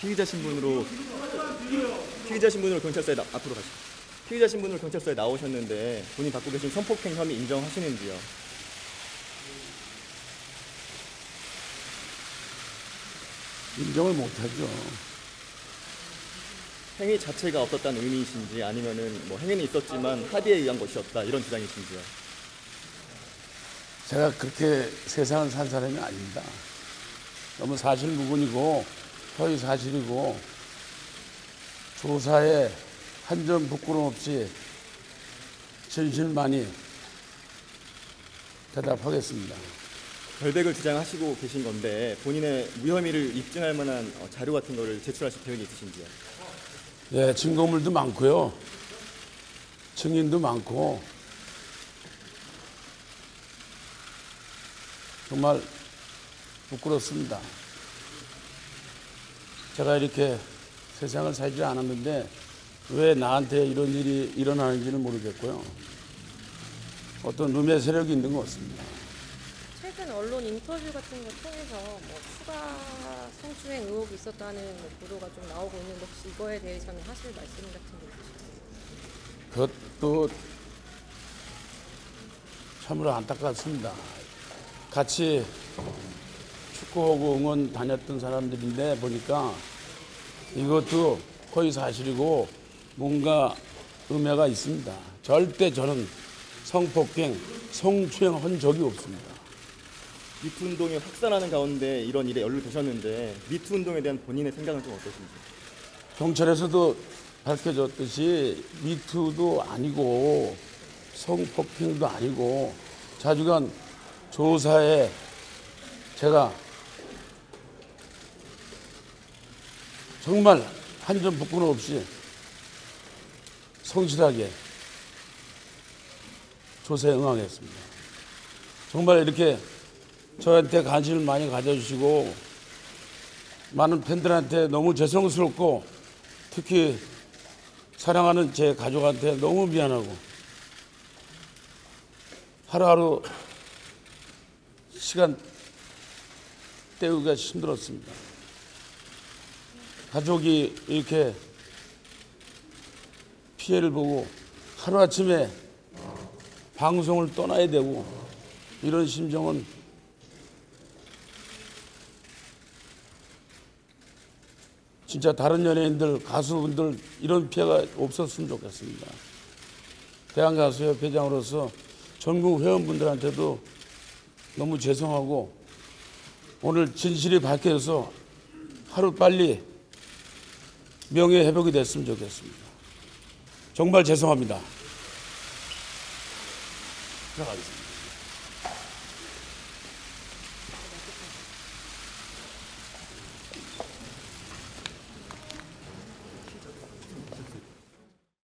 피의자 신분으로 피의자 신분으로 경찰서에 나, 앞으로 가시죠. 피의자 신분으로 경찰서에 나오셨는데 본인 받고 계신 성폭행 혐의 인정하시는지요? 인정을 못하죠. 행위 자체가 없었다는 의미이신지 아니면은 뭐 행위는 있었지만 합의에 의한 것이었다 이런 주장이신지요? 제가 그렇게 세상을 산 사람이 아닙니다. 너무 사실 무근이고 허위 사실이고 조사에 한 점 부끄럼 없이 진실만이 대답하겠습니다. 결백을 주장하시고 계신 건데 본인의 무혐의를 입증할 만한 어, 자료 같은 거를 제출하실 계획이 있으신지요? 예, 증거물도 많고요. 증인도 많고 정말 부끄럽습니다. 제가 이렇게 세상을 살지 않았는데 왜 나한테 이런 일이 일어나는지는 모르겠고요. 어떤 룸의 세력이 있는 것 같습니다. 최근 언론 인터뷰 같은 거 통해서 뭐 추가 성추행 의혹이 있었다는 뭐 보도가 좀 나오고 있는데 혹시 이거에 대해서는 하실 말씀 같은 게 있으실까요? 그것도 참으로 안타깝습니다. 같이 축구하고 응원 다녔던 사람들인데 보니까 이것도 거의 사실이고 뭔가 음해가 있습니다. 절대 저는 성폭행, 성추행 한 적이 없습니다. 미투 운동이 확산하는 가운데 이런 일에 연루되셨는데 미투 운동에 대한 본인의 생각은 좀 어떠신지? 경찰에서도 밝혀졌듯이 미투도 아니고 성폭행도 아니고 자주간 조사에 제가 정말 한 점 부끄럼 없이 성실하게 조사에 응하겠습니다. 정말 이렇게 저한테 관심을 많이 가져주시고 많은 팬들한테 너무 죄송스럽고 특히 사랑하는 제 가족한테 너무 미안하고 하루하루 시간 때우기가 힘들었습니다. 가족이 이렇게 피해를 보고 하루아침에 방송을 떠나야 되고 이런 심정은 진짜 다른 연예인들, 가수분들 이런 피해가 없었으면 좋겠습니다. 대한가수협 회장으로서 전국 회원분들한테도 너무 죄송하고 오늘 진실이 밝혀져서 하루 빨리 명예 회복이 됐으면 좋겠습니다. 정말 죄송합니다. 들어가겠습니다.